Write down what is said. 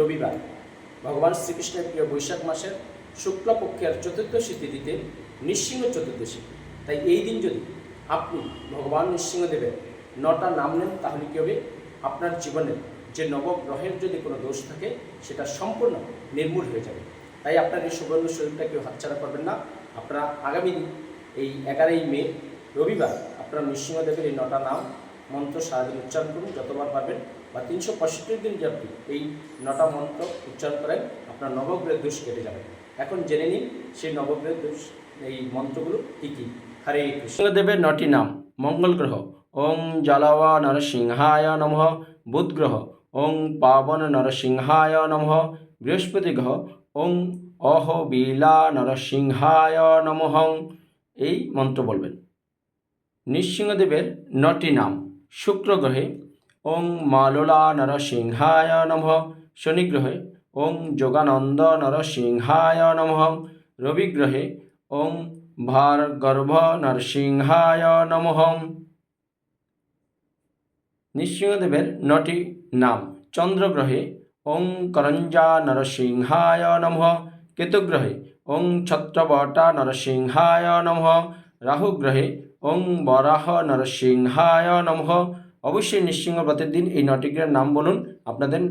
রবিবার ভগবান শ্রীকৃষ্ণের প্রিয় বৈশাখ মাসের শুক্লপক্ষের চতুর্দশী তিথিতে নৃসিংহ চতুর্দশী। তাই এই দিন যদি আপনি ভগবান নৃসিংহদেবের নটা নাম নেন, তাহলে কী হবে? আপনার জীবনের যে নবগ্রহের যদি কোনো দোষ থাকে, সেটা সম্পূর্ণ নির্মূল হয়ে যাবে। তাই আপনার এই সুবর্ণ শরীরটা কেউ হাতছাড়া করবেন না। আপনারা আগামী দিন এই এগারোই মে, রবিবার আপনারা নৃসিংহদেবের এই নটা নাম মন্ত্র সারাদিন উচ্চারণ করুন, যতবার পারবেন। বা তিনশো পঁয়ষট্টি দিন যে আপনি এই নটা মন্ত্র উচ্চারণ করেন, আপনার নবগ্রহের দোষ কেটে যাবে। এখন জেনে নিন, সেই নবগ্রহের দোষ, এই মন্ত্রগুলো কী কী? হরে কৃষ্ণদেবের নটি নাম, মঙ্গল গ্রহ, ওং জলবা নরসিংহায় নমঃ, বুধ গ্রহ, ওং পাবন নরসিংহায় নমঃ, বৃহস্পতি গ্রহ, ওং অহ বিলা নরসিংহায় নমঃ। এই মন্ত্র বলবেন। নৃসিংহদেবের নটি নাম শুক্র গ্রহে ওং মালোলা নরসিংহায় নমঃ। শনি গ্রহে ওং যোগানন্দ নরসিংহায় নমঃ। রবি গ্রহে ওং ভার্গর্ভ নরসিংহায় নমঃ। নৃসিংহদেবের নটি নাম, চন্দ্রগ্রহে ওং করঞ্জা নরসিংহায় নমঃ। কেতুগ্রহে ওং ছত্রবটা নরসিংহায় নমঃ। রাহুগ্রহে ওং বরাহ নরসিংহায় নমঃ। অবশ্যই নৃসিংহ প্রতিদিন দিন এই নটি গ্রহের নাম বলুন। আপনাদের